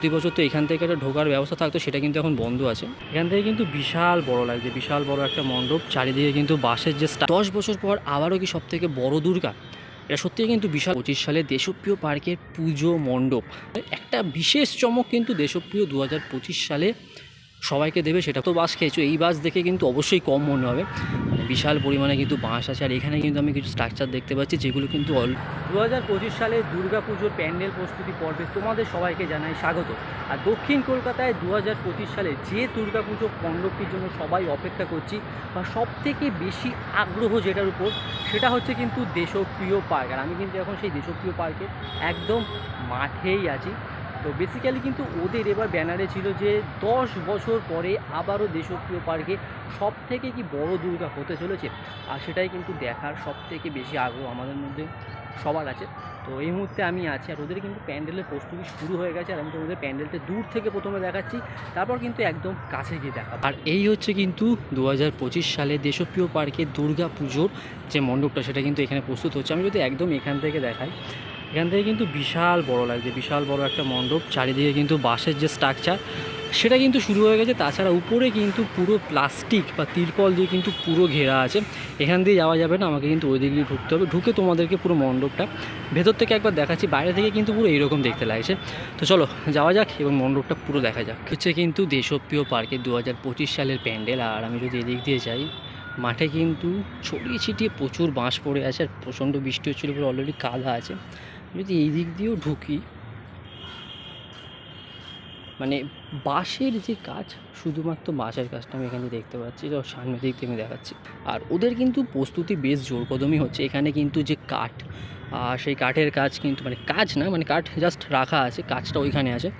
প্রতি বছর তো এখান থেকে একটা ঢোকার ব্যবস্থা থাকতো, সেটা কিন্তু এখন বন্ধ আছে। এখান থেকে কিন্তু বিশাল বড় লাগছে, বিশাল বড় একটা মণ্ডপ, চারিদিকে কিন্তু বাসের যে দশ বছর পর আবারও কি সব থেকে বড় দুর্গা? এটা সত্যি কিন্তু বিশাল। পঁচিশ সালে দেশপ্রিয় পার্কের পুজো মণ্ডপ। একটা বিশেষ চমক কিন্তু দেশপ্রিয় দু হাজার পঁচিশ সালে সবাইকে দেবে, সেটা তো বাস খেয়েছো। এই বাস দেখে কিন্তু অবশ্যই কম মনে হবে। বিশাল পরিমাণে কিন্তু বাঁশ আছে। আর এখানে কিন্তু আমি কিছু স্ট্রাকচার দেখতে পাচ্ছি, যেগুলো কিন্তু অল দু হাজার পঁচিশ সালে দুর্গা পুজোর প্যান্ডেল প্রস্তুতি পর্বে তোমাদের সবাইকে জানাই স্বাগত। আর দক্ষিণ কলকাতায় দু হাজার পঁচিশ সালে যে দুর্গা পুজো মণ্ডপটির জন্য সবাই অপেক্ষা করছি, বা সব থেকে বেশি আগ্রহ যেটার উপর, সেটা হচ্ছে কিন্তু দেশপ্রিয় পার্ক। আর আমি কিন্তু এখন সেই দেশপ্রিয় পার্কের একদম মাঠেই আছি। তো বেসিক্যালি কিন্তু ওদের এবার ব্যানারে ছিল যে দশ বছর পরে আবারও দেশপ্রিয় পার্কে সব থেকে কি বড় দুর্গা হতে চলেছে। আর সেটাই কিন্তু দেখার সব থেকে বেশি আগ্রহ আমাদের মধ্যে সবার আছে। তো এই মুহূর্তে আমি আছি আর ওদের কিন্তু প্যান্ডেলের প্রস্তুতি শুরু হয়ে গেছে। আর আমি তোমাদের প্যান্ডেলটা দূর থেকে প্রথমে দেখাচ্ছি, তারপর কিন্তু একদম কাছে গিয়ে দেখা আর এই হচ্ছে কিন্তু দু হাজার পঁচিশ সালে দেশপ্রিয় পার্কে দুর্গা পুজোর যে মণ্ডপটা, সেটা কিন্তু এখানে প্রস্তুত হচ্ছে। আমি যদি একদম এখান থেকে দেখাই এখান থেকে কিন্তু বিশাল বড় লাগছে, বিশাল বড় একটা মণ্ডপ, চারিদিকে কিন্তু বাঁশের যে স্ট্রাকচার সেটা কিন্তু শুরু হয়ে গেছে। তাছাড়া উপরে কিন্তু পুরো প্লাস্টিক বা তিরপল দিয়ে কিন্তু পুরো ঘেরা আছে। এখান দিয়ে যাওয়া যাবে না, আমাকে কিন্তু ওই দিক দিয়ে ঢুকতে হবে। ঢুকে তোমাদেরকে পুরো মণ্ডপটা, ভেতর থেকে একবার দেখাচ্ছি, বাইরে থেকে কিন্তু পুরো এইরকম দেখতে লাগছে। তো চলো, যাওয়া যাক এবং মণ্ডপটা পুরো দেখা যাক। হচ্ছে কিন্তু দেশপ্রিয় পার্কে দু হাজার পঁচিশ সালের প্যান্ডেল, আর আমি যদি এদিক দিয়ে যাই মাঠে কিন্তু ছড়িয়ে ছিটিয়ে প্রচুর বাঁশ পড়ে আছে আর প্রচণ্ড বৃষ্টি হচ্ছিল পুরো অলরেডি কাদা আছে। যদি এই দিক দিয়েও ঢুকি মানে বাঁশের যে কাজ, শুধুমাত্র বাঁশের কাজটা আমি এখানে দেখতে পাচ্ছি তো সামনে দিক থেকে আমি দেখাচ্ছি। আর ওদের কিন্তু প্রস্তুতি বেশ জোর কদমই হচ্ছে। এখানে কিন্তু যে কাঠ সেই কাঠের কাজ কিন্তু মানে কাজ না মানে কাঠ জাস্ট রাখা আছে, কাজটা ওইখানে আছে।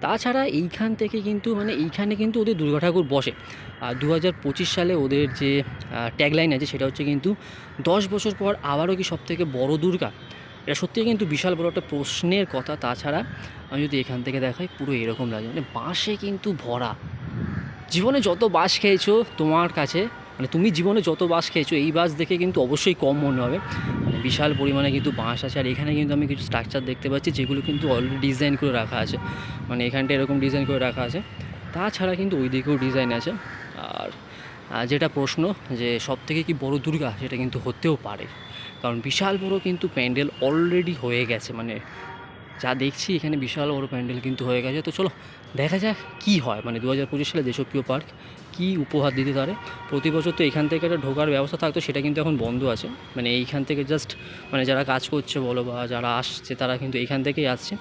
তাছাড়া এইখান থেকে কিন্তু মানে এইখানে কিন্তু ওদের দুর্গা ঠাকুর বসে। আর দু হাজার পঁচিশ সালে ওদের যে ট্যাগলাইন আছে সেটা হচ্ছে কিন্তু, দশ বছর পর আবারও কি সব থেকে বড় দুর্গা? এটা সত্যিই কিন্তু বিশাল বড় একটা প্রশ্নের কথা। তাছাড়া আমি যদি এখান থেকে দেখাই, পুরো এরকম লাগে। মানে বাঁশে কিন্তু ভরা। জীবনে যত বাঁশ খেয়েছো তোমার কাছে মানে তুমি জীবনে যত বাঁশ খেয়েছো, এই বাস দেখে কিন্তু অবশ্যই কম মনে হবে। মানে বিশাল পরিমাণে কিন্তু বাঁশ আছে, আর এখানে কিন্তু আমি কিছু স্ট্রাকচার দেখতে পাচ্ছি, যেগুলো কিন্তু অলরেডি ডিজাইন করে রাখা আছে। মানে এখানটা এরকম ডিজাইন করে রাখা আছে। তাছাড়া কিন্তু ওই দিকেও ডিজাইন আছে। আর যেটা প্রশ্ন যে সব থেকে কি বড় দুর্গা, সেটা কিন্তু হতেও পারে। কারণ বিশাল বড় কিন্তু প্যান্ডেল অলরেডি হয়ে গেছে মানে যা দেখছি, এখানে বিশাল বড় প্যান্ডেল কিন্তু হয়ে গেছে। তো চলো, দেখা যাক কি হয়। মানে দু হাজার পঁচিশ সালে দেশপ্রিয় পার্ক কি উপহার দিতে পারে? প্রতি বছর তো এখান থেকে একটা ঢোকার ব্যবস্থা থাকতো, সেটা কিন্তু এখন বন্ধ আছে। মানে এইখান থেকে জাস্ট মানে যারা কাজ করছে বলো বা যারা আসছে, তারা কিন্তু এইখান থেকেই আসছে।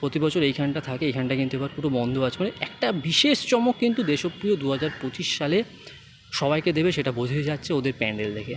প্রতি বছর এইখানটা থাকে, এইখানটা কিন্তু এবার পুরো বন্ধ আছে। মানে একটা বিশেষ চমক কিন্তু দেশপ্রিয় দু হাজার পঁচিশ সালে সবাইকে দেবে, সেটা বোঝাই যাচ্ছে ওদের প্যান্ডেল দেখে।